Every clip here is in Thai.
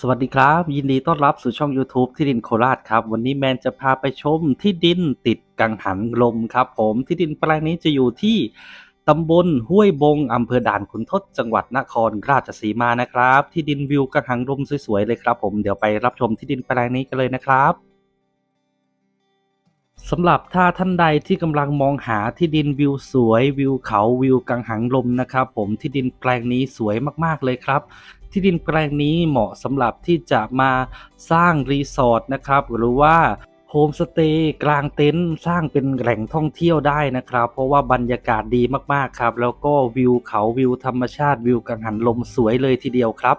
สวัสดีครับ ยินดีต้อนรับสู่ช่อง YouTube ที่ดินโคราชครับ วันนี้แมนจะพาไปชมที่ดินติดกังหันลมครับ ผมที่ดินแปลงนี้จะอยู่ที่ตำบลห้วยบงอำเภอด่านขุนทดจังหวัดนครราชสีมานะครับ ที่ดินวิวกังหันลมสวยๆเลยครับผมเดี๋ยวไปรับชมที่ดินแปลงนี้กันเลยนะครับสำหรับถ้าท่านใดที่กำลังมองหาที่ดินวิวสวยวิวเขาวิวกังหันลมนะครับ ผมที่ดินแปลงนี้สวยมากๆเลยครับ ที่ดินแปลงนี้เหมาะสำหรับที่จะมาสร้างรีสอร์ทนะครับ หรือว่าโฮมสเตย์กลางเต็นท์สร้างเป็นแหล่งท่องเที่ยวได้นะครับ เพราะว่าบรรยากาศดีมากๆครับ แล้วก็วิวเขาวิวธรรมชาติวิวกังหันลมสวยเลยทีเดียวครับ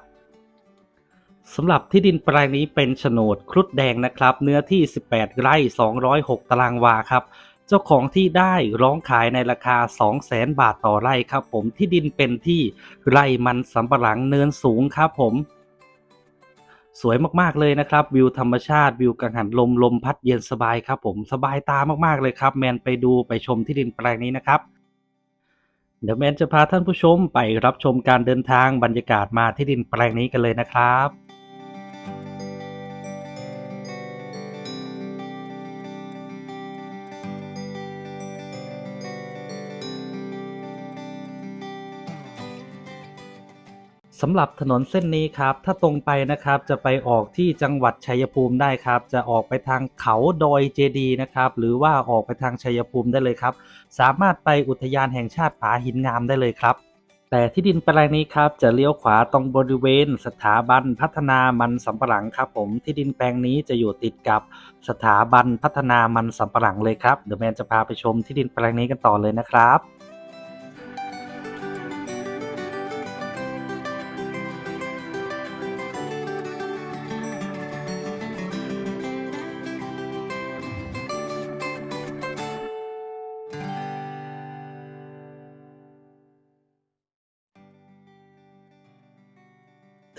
สำหรับที่ดินแปลงนี้เป็นโฉนดครุฑแดงนะครับ เนื้อที่ 18 ไร่ 206 ตารางวาครับ เจ้าของที่ได้ร้องขายในราคา 200,000บาทต่อไร่ครับผมที่ดินเป็นที่ไร่มันสำปะหลังเนินสูงครับผม สวยมากๆเลยนะครับ วิวธรรมชาติวิวกังหันลมลมพัดเย็นสบายครับผมสบายตามากๆเลยครับ แมนไปดูไปชมที่ดินแปลงนี้นะครับเดี๋ยวแมนจะพาท่านผู้ชมไปรับชมการเดินทางบรรยากาศมาที่ดินแปลงนี้กันเลยนะครับ สำหรับถนนเส้นนี้ครับ ถ้าตรงไปนะครับจะไปออกที่จังหวัดชัยภูมิได้ครับ จะออกไปทางเขาดอยเจดีนะครับ หรือว่าออกไปทางชัยภูมิได้เลยครับ สามารถไปอุทยานแห่งชาติผาหินงามได้เลยครับ แต่ที่ดินแปลงนี้ครับจะเลี้ยวขวาตรงบริเวณ สถาบันพัฒนามันสำปะหลังครับ ผมที่ดินแปลงนี้จะอยู่ติดกับสถาบันพัฒนามันสำปะหลังเลยครับเดี๋ยวแมนจะพาไปชมที่ดินแปลงนี้กันต่อเลยนะครับ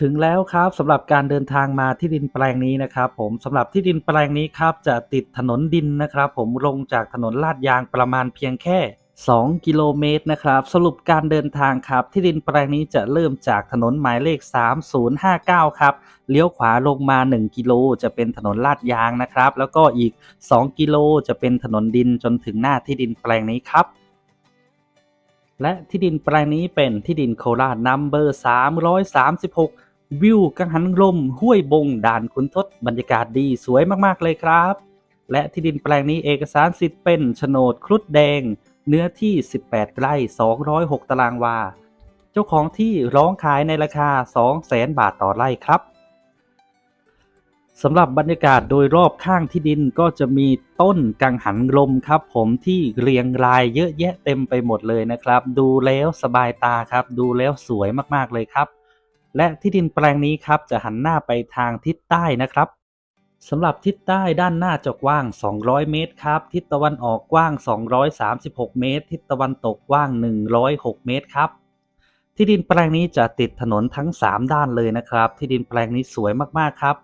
ถึงแล้วครับสำหรับการเดินทางมาที่ดินแปลงนี้นะครับผมสำหรับที่ดินแปลงนี้ครับจะติดถนนดินนะครับผมลงจากถนนลาดยางประมาณเพียงแค่ 2 กิโลเมตรนะครับสรุปการเดินทางครับ ที่ดินแปลงนี้จะเริ่มจากถนนหมายเลข 3059 ครับเลี้ยวขวาลงมา 1 กิโลจะเป็นถนนลาดยางนะครับ แล้วก็อีก 2 กิโลจะเป็นถนนดินจนถึงหน้าที่ดินแปลงนี้ครับและที่ดินแปลงนี้เป็นที่ดินโคราชนัมเบอร์336 วิวกังหันลมห้วยบงด่านขุนทดบรรยากาศดีสวยมากๆเลยครับ และที่ดินแปลงนี้เอกสารสิทธิ์เป็นโฉนดครุฑแดง เนื้อที่ 18 ไร่ 206 ตารางวา เจ้าของที่ร้องขายในราคา 200,000 บาทต่อไร่ครับสำหรับบรรยากาศโดยรอบข้างที่ดินก็จะมีต้นกังหันลมครับ ผมที่เรียงรายเยอะแยะเต็มไปหมดเลยนะครับ ดูแล้วสบายตาครับ ดูแล้วสวยมากๆเลยครับ และที่ดินแปลงนี้ครับจะหันหน้าไปทางทิศใต้นะครับสำหรับทิศใต้ด้านหน้าจะกว้าง 200 เมตรครับ ทิศตะวันออกกว้าง 236 เมตร ทิศตะวันตกกว้าง 106 เมตรครับ ที่ดินแปลงนี้จะติดถนนทั้ง 3 ด้านเลยนะครับ ที่ดินแปลงนี้สวยมากๆครับ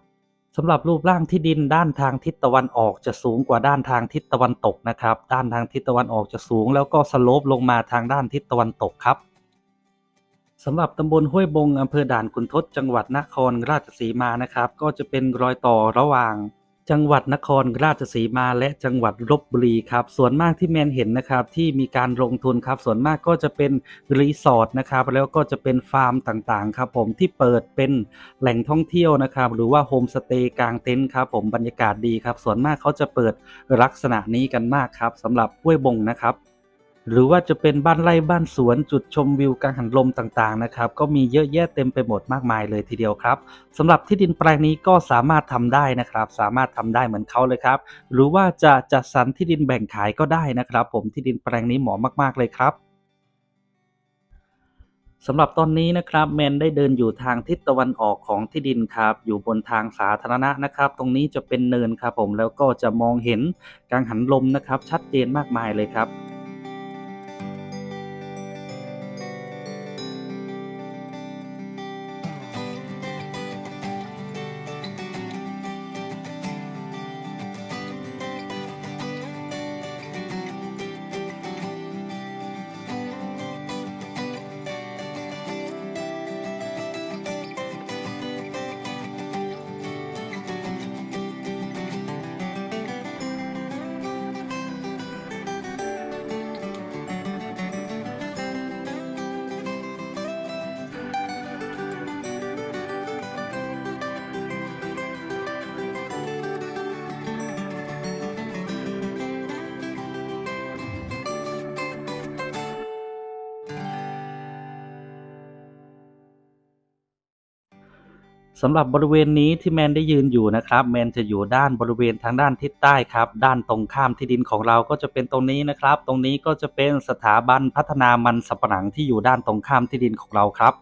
สำหรับรูปร่างที่ดินด้านทางทิศตะวันออกจะสูงกว่าด้านทางทิศตะวันตกนะครับ ด้านทางทิศตะวันออกจะสูง แล้วก็สโลปลงมาทางด้านทิศตะวันตกครับ สำหรับตำบลห้วยบงอำเภอด่านขุนทดจังหวัดนครราชสีมานะครับ ก็จะเป็นรอยต่อระหว่าง จังหวัดนครราชสีมาและจังหวัดลบบุรีครับ ส่วนมากที่แมนเห็นนะครับที่มีการลงทุนครับ ส่วนมากก็จะเป็นรีสอร์ทนะครับแล้วก็จะเป็นฟาร์มต่างๆครับผมที่เปิดเป็นแหล่งท่องเที่ยวนะครับ หรือว่าโฮมสเตย์กลางเต็นท์ครับผมบรรยากาศดีครับ ส่วนมากเขาจะเปิดลักษณะนี้กันมากครับสำหรับห้วยบงนะครับ หรือว่าจะเป็นบ้านไร่บ้านสวนจุดชมวิวกังหันลมต่างๆนะครับ ก็มีเยอะแยะเต็มไปหมดมากมายเลยทีเดียวครับสำหรับที่ดินแปลงนี้ก็สามารถทำได้นะครับ สามารถทำได้เหมือนเขาเลยครับ หรือว่าจะจัดสรรที่ดินแบ่งขายก็ได้นะครับ ผมที่ดินแปลงนี้เหมาะมาก ๆเลยครับสำหรับตอนนี้นะครับแมนได้เดินอยู่ทางทิศตะวันออกของที่ดินครับ อยู่บนทางสาธารณะนะครับ ตรงนี้จะเป็นเนินครับผมแล้วก็จะมองเห็นกังหันลมนะครับ ชัดเจนมากมายเลยครับ สำหรับบริเวณนี้ที่แมนได้ยืนอยู่นะครับแมนจะอยู่ด้านบริเวณทางด้านทิศใต้ครับ ด้านตรงข้ามที่ดินของเราก็จะเป็นตรงนี้นะครับ ตรงนี้ก็จะเป็นสถาบันพัฒนามันสำปะหลังที่อยู่ด้านตรงข้ามที่ดินของเราครับ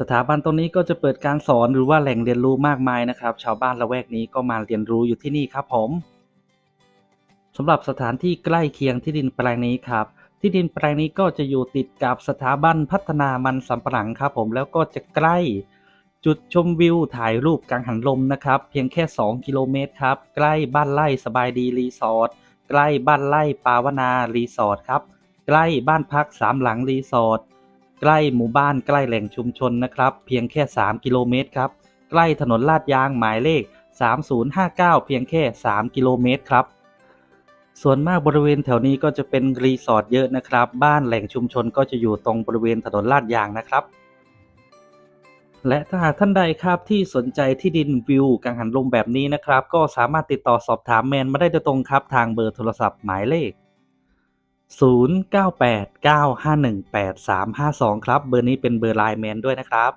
สถาบันตรงนี้ก็จะเปิดการสอนหรือว่าแหล่งเรียนรู้มากมายนะครับ ชาวบ้านละแวกนี้ก็มาเรียนรู้อยู่ที่นี่ครับผมสำหรับสถานที่ใกล้เคียงที่ดินแปลงนี้ครับที่ดินแปลงนี้ก็จะอยู่ติดกับสถาบันพัฒนามันสำปะหลังครับผมแล้วก็จะใกล้ จุดชมวิวถ่ายรูปกังหันลมนะครับ เพียงแค่ 2 กิโลเมตรครับ ใกล้บ้านไร่สบายดีรีสอร์ทใกล้บ้านไร่ปาวนารีสอร์ทครับ ใกล้บ้านพักสามหลังรีสอร์ทใกล้หมู่บ้านใกล้แหล่งชุมชนนะครับ เพียงแค่ 3 กิโลเมตรครับ ใกล้ถนนลาดยางหมายเลข 3059 เพียงแค่ 3 กิโลเมตรครับ ส่วนมากบริเวณแถวนี้ก็จะเป็นรีสอร์ทเยอะนะครับ บ้านแหล่งชุมชนก็จะอยู่ตรงบริเวณถนนลาดยางนะครับ และถ้าหากท่านใดครับที่สนใจที่ดินวิวกังหันลมแบบนี้นะครับ ก็สามารถติดต่อสอบถามแมนมาได้โดยตรงครับทางเบอร์โทรศัพท์หมายเลข 0989518352 ครับ เบอร์นี้เป็นเบอร์ไลน์แมนด้วยนะครับ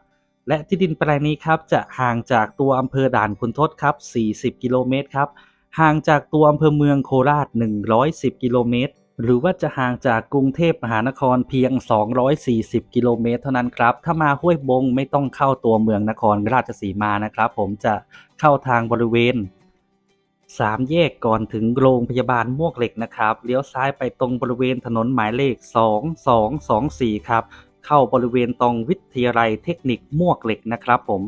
และที่ดินแปลงนี้ครับจะห่างจากตัวอำเภอด่านขุนทดครับ 40 กิโลเมตรครับ ห่างจากตัวอำเภอเมืองโคราช 110 กิโลเมตร หรือว่าจะห่างจากกรุงเทพมหานครเพียง 240 กิโลเมตรเท่านั้นครับ ถ้ามาห้วยบงไม่ต้องเข้าตัวเมืองนครราชสีมานะครับ ผมจะเข้าทางบริเวณสามแยกก่อนถึงโรงพยาบาลมวกเหล็กนะครับเลี้ยวซ้ายไปตรงบริเวณถนนหมายเลข 2224 ครับ เข้าบริเวณตรงวิทยาลัยเทคนิคมวกเหล็กนะครับผม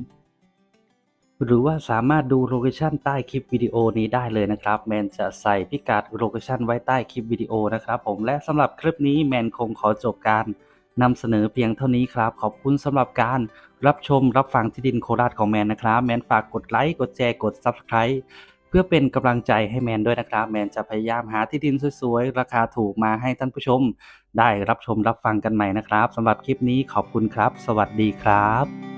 หรือว่าสามารถดูโลเคชันใต้คลิปวิดีโอนี้ได้เลยนะครับ แมนจะใส่พิกัดโลเคชันไว้ใต้คลิปวิดีโอนะครับผมและสำหรับคลิปนี้แมนคงขอจบการนำเสนอเพียงเท่านี้ครับ ขอบคุณสำหรับการรับชมรับฟังที่ดินโคราชของแมนนะครับ แมนฝากกดไลค์กดแชร์กด Subscribe เพื่อเป็นกำลังใจให้แมนด้วยนะครับ แมนจะพยายามหาที่ดินสวยๆ ราคาถูกมาให้ท่านผู้ชม ได้รับชมรับฟังกันใหม่นะครับสำหรับคลิปนี้ขอบคุณครับ สวัสดีครับ